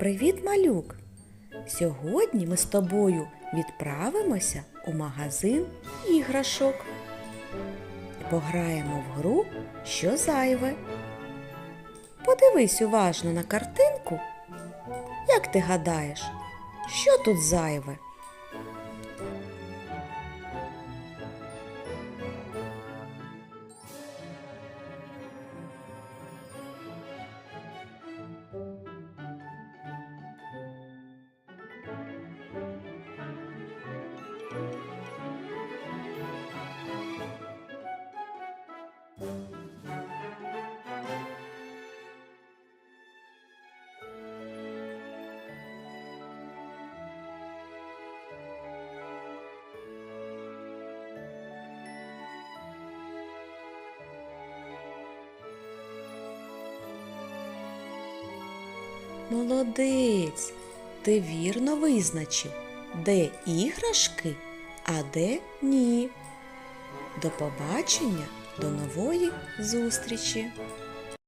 Привіт, малюк! Сьогодні ми з тобою відправимося у магазин іграшок і пограємо в гру, що зайве. Подивись уважно на картинку. Як ти гадаєш, що тут зайве? Молодець! Ти вірно визначив, де іграшки, а де ні. До побачення, до нової зустрічі!